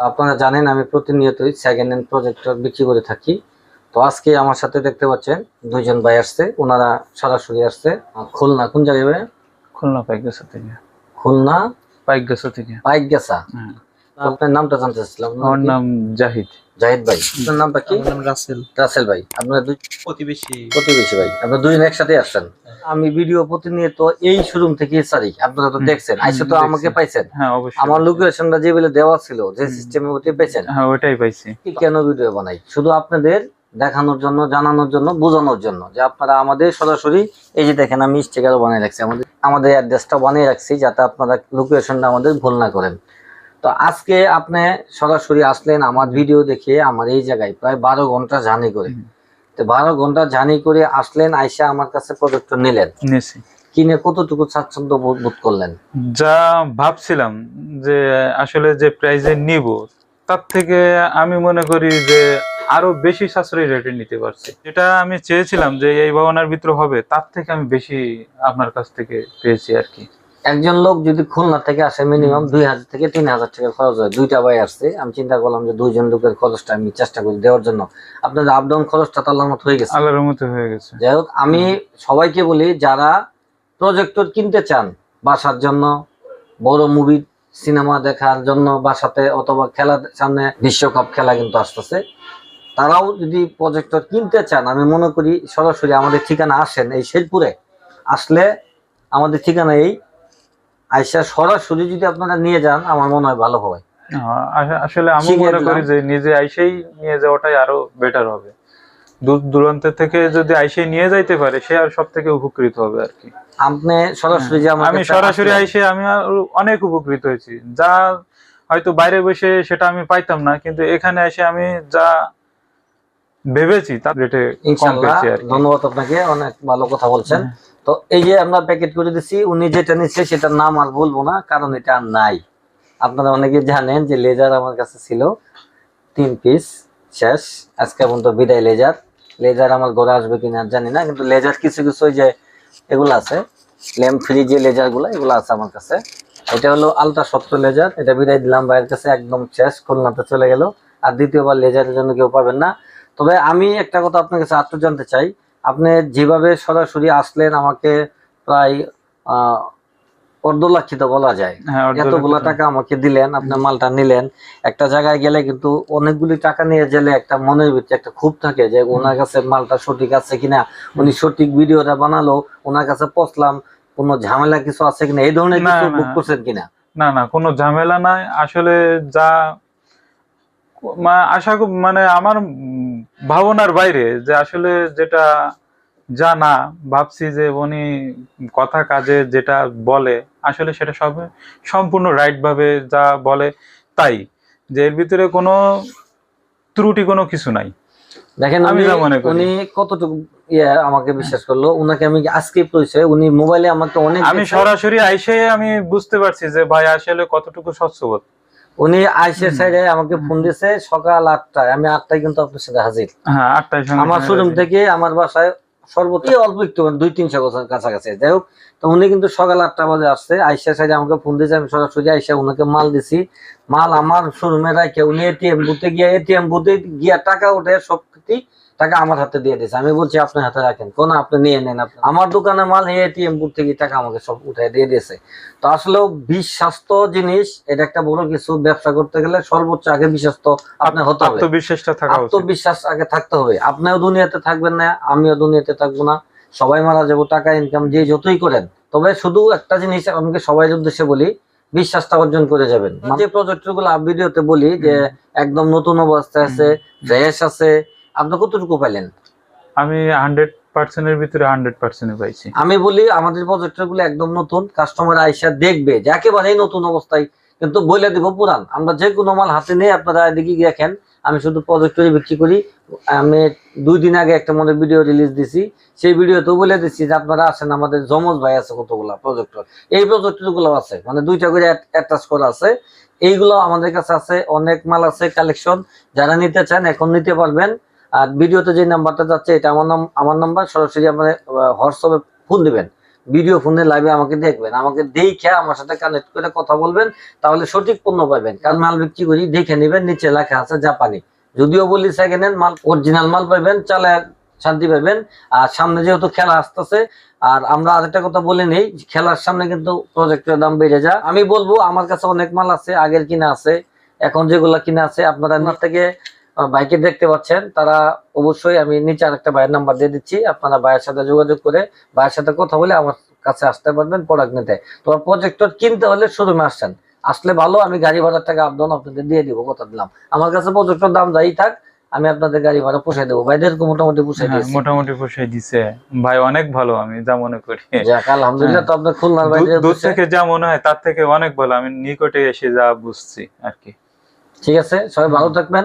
আপনারা জানেন আমি প্রতিনিয়তই সেকেন্ড হ্যান্ড প্রজেক্টর বিক্রি করে থাকি। তো আজকে আমার সাথে দেখতে পাচ্ছেন দুইজন ভাই আসছে ওনারা সরাসরি আসছে খুলনা কোন জায়গায় ভাই? খুলনা পাইকগাছা থেকে। খুলনা? পাইকগাছা থেকে। বাইক গেছা হ্যাঁ। আপনার নামটা জানতে চাচ্ছিলাম আমার নাম জাহিদ। জাহিদ ভাই। আপনার নামটা কি? নাম রাসেল। রাসেল ভাই। আপনার দুই প্রতিবেশী। প্রতিবেশী ভাই। আপনার দুজন একসাথে আসছেন? আমি ভিডিও প্রতিনিয়ত এই শোরুম থেকে সারি আপনারা তো দেখছেন আইসে তো আমাকে পাইছেন। হ্যাঁ অবশ্যই। আমার লোকেশনটা যেগুলো দেওয়া ছিল যে হুম। সিস্টেমের মধ্যে পেয়েছেন হ্যাঁ ওটাই পাইছি। কেন ভিডিও বানাই? শুধু আপনাদের দেখানোর জন্য জানানোর জন্য বোঝানোর জন্য যে আপনারা আমাদের সরাসরি এই যে দেখেন আমি স্টিকারও বানিয়ে রাখছি আমাদের আমাদের অ্যাড্রেসটা বানিয়ে রাখছি যাতে আপনারা লোকেশনটা আমাদের ভুল না করেন। তো আজকে আপনি সরাসরি আসলেন আমার ভিডিও দেখে আমার এই জায়গায় প্রায় বারো ঘণ্টা জার্নি করে। তো বারো ঘণ্টা জানি করে আসলেন আইসা আমার কাছে প্রোডাক্ট নিলেন। কিনে কতটুকু স্বাচ্ছন্দ্য বোধ বোধ করলেন? যা ভাবছিলাম যে আসলে যে প্রাইজে নিব তার থেকে আমি মনে করি যে আরও বেশি সাশ্রয়ী রেটে নিতে পারছি। যেটা আমি চেয়েছিলাম যে এই ভাবনার ভিতরে হবে তার থেকে আমি বেশি আপনার কাছ থেকে পেয়েছি আর কি। একজন লোক যদি খুলনা থেকে আসে মিনিমাম দুই হাজার থেকে তিন হাজার টাকা খরচ হয়। দুইটা ভাই আসছে। আমি চিন্তা করলাম যে দুইজন লোকের খরচটা আমি চেষ্টা করি দেওয়ার জন্য। আপনাদের আপ ডাউন খরচটা তো আল্লাহর মতো হয়ে গেছে। আল্লাহর মতো হয়ে গেছে। যাই হোক আমি সবাইকে বলি যারা প্রজেক্টর কিনতে চান বাসার জন্য বড় মুভি সিনেমা দেখার জন্য বাসাতে অথবা খেলা সামনে বিশ্বকাপ খেলা কিন্তু আসতেছে। তারাও যদি প্রজেক্টর কিনতে চান আমি মনে করি সরাসরি আমাদের ঠিকানা আসেন এই শেরপুরে। আসলে আমাদের ঠিকানা এই আইসা সরাসরি যদি আপনারা নিয়ে যান আমার মনে হয় ভালো হয় আসলে আমি মনে করি যে নিজে আইসেই নিয়ে যাওয়াটাই আরও বেটার হবে। দূর দূরান্ত থেকে যদি আইসে নিয়ে যাইতে পারে সে আর সব থেকে উপকৃত হবে আর কি। আপনি সরাসরি যে আমি সরাসরি আইসে আমি অনেক উপকৃত হয়েছি। যা হয়তো বাইরে বসে সেটা আমি পাইতাম না কিন্তু এখানে এসে আমি যা ভেবেছি তার রেটে কম পেয়েছি আর ধন্যবাদ আপনাকে অনেক ভালো কথা বলছেন। তো এই যে আমরা প্যাকেট করে দিচ্ছি উনি যেটা নিচ্ছে সেটার নাম আর বলব না কারণ এটা আর নাই। আপনারা অনেকে জানেন যে লেজার আমার কাছে ছিল তিন পিস শেষ। আজকে পর্যন্ত বিদায় লেজার লেজার আমার ঘরে আসবে কিনা জানি না কিন্তু লেজার কিছু কিছু যে এগুলো আছে ল্যাম্প ফ্রি যে লেজারগুলো এগুলো আছে আমার কাছে। এটা হলো আলট্রা সত্য লেজার এটা বিদায় দিলাম বাইরের কাছে একদম শেষ খুলনাতে চলে গেল। আর দ্বিতীয়বার লেজারের জন্য কেউ পাবেন না। তবে আমি একটা কথা আপনার কাছে আত্ম জানতে চাই। আপনি যেভাবে সরাসরি আসলেন আমাকে প্রায় অর্ধলাক্ষিত বলা যায়। হ্যাঁ এতগুলো টাকা আমাকে দিলেন আপনার মালটা নিলেন। একটা জায়গায় গেলে কিন্তু অনেকগুলি টাকা নিয়ে গেলে একটা মনের ভিতরে একটা ক্ষোভ থাকে যে ওনার কাছে মালটা সঠিক আছে কিনা? উনি সঠিক ভিডিওটা বানালো ওনার কাছে পৌঁছলাম। কোনো ঝামেলা কিছু আছে কিনা? এই ধরনের কিছু। বুক করছেন কিনা? না না কোনো ঝামেলা নাই। আসলে যা আশা মানে আমার ভাবনার বাইরে যে আসলে যেটা যা না ভাবছি যে উনি কথা কাজে যেটা বলে আসলে সেটা সব সম্পূর্ণ রাইট ভাবে যা বলে তাই। যে এর ভিতরে কোনো ত্রুটি কোনো কিছু নাই। দেখেন আমি মনে। উনি কতটুকু ইয়ে আমাকে বিশ্বাস করল উনাকে আমি আজকে পরিচয় উনি মোবাইলে আমাকে অনেক আমি সরাসরি আইসে আমি বুঝতে পারছি যে ভাই আসলে কতটুকু স্বচ্ছবোধ উনি আইসের সাইডে আমাকে ফোন দিছে সকাল আটটায়। আমি আটটায় কিন্তু আপনার সাথে হাজির। হ্যাঁ আটটায় আমার শোরুম থেকে আমার বাসায় সর্বোচ্চ অল্প একটু মানে দুই তিনশো বছর কাছাকাছি। যাই হোক তো উনি কিন্তু সকাল আটটা বাজে আসছে। আইসা সাইডে আমাকে ফোন দিয়েছে আমি সরাসরি আইসা ওনাকে মাল দিছি। মাল আমার শোরুমে রাখে উনি এটিএম বুথে গিয়ে এটিএম বুথে গিয়া টাকা উঠে সব টাকা আমার হাতে দিয়ে দিয়েছে। আমি বলছি আপনি হাতে রাখেন। কোন আপনি নিয়ে নেন আপনি আমার দোকানে মাল এটিএম বুথ থেকে টাকা আমাকে সব উঠে দিয়ে দিয়েছে। তো আসলে বিশ স্বাস্থ্য জিনিস এটা একটা বড় কিছু। ব্যবসা করতে গেলে সর্বোচ্চ আগে বিশ্বস্ত আপনার হতে হবে। আত্মবিশ্বাসটা থাকা আত্মবিশ্বাস আগে থাকতে হবে। আপনিও দুনিয়াতে থাকবেন না আমিও দুনিয়াতে থাকব না। সবাই মারা যাব টাকা ইনকাম যে যতই করেন। তবে শুধু একটা জিনিস আমাকে সবাই উদ্দেশ্যে বলি বিশ্বাসটা অর্জন করে যাবেন। যে প্রজেক্টগুলো ভিডিওতে বলি যে একদম নতুন অবস্থায় আছে ফ্রেশ আছে আপনি কতটুকু পাইলেন? আমি হান্ড্রেড পার্সেন্টের ভিতরে হান্ড্রেড পার্সেন্ট পাইছি। আমি বলি আমাদের প্রজেক্টরগুলো একদম নতুন কাস্টমার আইসা দেখবে যে একেবারেই নতুন অবস্থায় কিন্তু বলে দিব পুরান। আমরা যে কোনো মাল হাতে নিয়ে আপনারা এদিকে দেখেন আমি শুধু প্রজেক্টরই বিক্রি করি। আমি দুই দিন আগে একটা মনে ভিডিও রিলিজ দিছি। সেই ভিডিওতেও বলে দিচ্ছি যে আপনারা আসেন আমাদের জমজ ভাই আছে কতগুলা প্রজেক্টর এই প্রজেক্টরগুলো আছে মানে দুইটা করে অ্যাটাচ করা আছে। এইগুলো আমাদের কাছে আছে অনেক মাল আছে কালেকশন যারা নিতে চান এখন নিতে পারবেন। আর ভিডিওতে যে নাম্বারটা যাচ্ছে, এটা আমার নাম আমার নাম্বার, সরাসরি আপনার হোয়াটসঅ্যাপে ফোন দিবেন। ভিডিও ফোনে লাইভে আমাকে দেখবেন। আমাকে দেখে আমার সাথে কানেক্ট করে কথা বলবেন, তাহলে সঠিক পণ্য পাবেন। কারণ মাল বিক্রি করি, দেখে নেবেন, নিচে লেখা আছে জাপানি। যদিও বলি সেকেন্ড মাল অরিজিনাল মাল পাবেন, চালে শান্তি পাবেন। আর সামনে যেহেতু খেলা আসতেছে, আর আমরা আরেকটা কথা বলে নেই, খেলার সামনে কিন্তু প্রজেক্টের দাম বেড়ে যায়। আমি বলব, আমার কাছে অনেক মাল আছে, আগের কিনা আছে, এখন যেগুলা কিনা আছে, আপনারা থেকে ভাইকে দেখতে পাচ্ছেন তারা অবশ্যই আমি নিচে আরেকটা ভাইয়ের নাম্বার দিয়ে দিচ্ছি। আপনারা ভাইয়ের সাথে যোগাযোগ করে ভাইয়ের সাথে কথা বলে আমার কাছে আসতে পারবেন প্রোডাক্ট নিতে। তোমার প্রজেক্টর কিনতে হলে শোরুমে আসছেন। আসলে ভালো আমি গাড়ি ভাড়ার টাকা আপডাউন আপনাদের দিয়ে দিব কথা দিলাম। আমার কাছে প্রজেক্টর দাম যাই থাক আমি আপনাদের গাড়ি ভাড়া পোষাই দেবো। ভাইদেরকে মোটামুটি পোষাই হ্যাঁ, দিয়েছি। মোটামুটি পোষাই দিছে। ভাই অনেক ভালো আমি যা মনে করি। যাক আলহামদুলিল্লাহ তো আপনার খুলনার বাইরে দূর- দূর থেকে যা মনে হয় তার থেকে অনেক ভালো। আমি নিকটে এসে যা বুঝছি আর কি। ঠিক আছে সবাই ভালো থাকবেন।